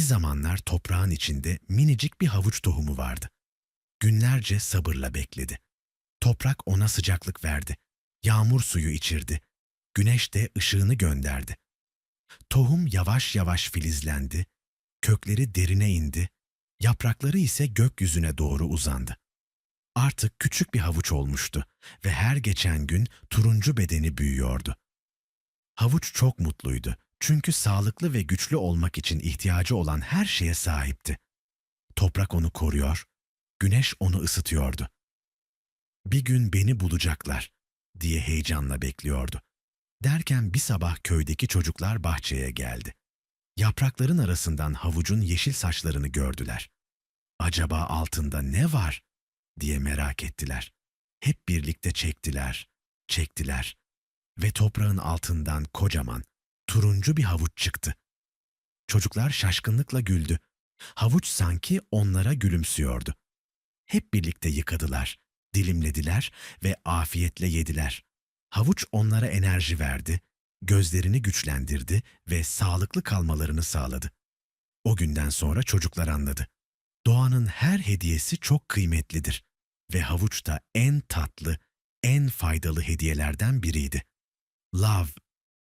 Bir zamanlar toprağın içinde minicik bir havuç tohumu vardı. Günlerce sabırla bekledi. Toprak ona sıcaklık verdi. Yağmur suyu içirdi. Güneş de ışığını gönderdi. Tohum yavaş yavaş filizlendi. Kökleri derine indi. Yaprakları ise gökyüzüne doğru uzandı. Artık küçük bir havuç olmuştu ve her geçen gün turuncu bedeni büyüyordu. Havuç çok mutluydu çünkü sağlıklı ve güçlü olmak için ihtiyacı olan her şeye sahipti. Toprak onu koruyor, güneş onu ısıtıyordu. Bir gün beni bulacaklar diye heyecanla bekliyordu. Derken bir sabah köydeki çocuklar bahçeye geldi. Yaprakların arasından havucun yeşil saçlarını gördüler. Acaba altında ne var diye merak ettiler. Hep birlikte çektiler, çektiler ve toprağın altından kocaman, turuncu bir havuç çıktı. Çocuklar şaşkınlıkla güldü. Havuç sanki onlara gülümsüyordu. Hep birlikte yıkadılar, dilimlediler ve afiyetle yediler. Havuç onlara enerji verdi, gözlerini güçlendirdi ve sağlıklı kalmalarını sağladı. O günden sonra çocuklar anladı. Doğanın her hediyesi çok kıymetlidir ve havuç da en tatlı, en faydalı hediyelerden biriydi. Love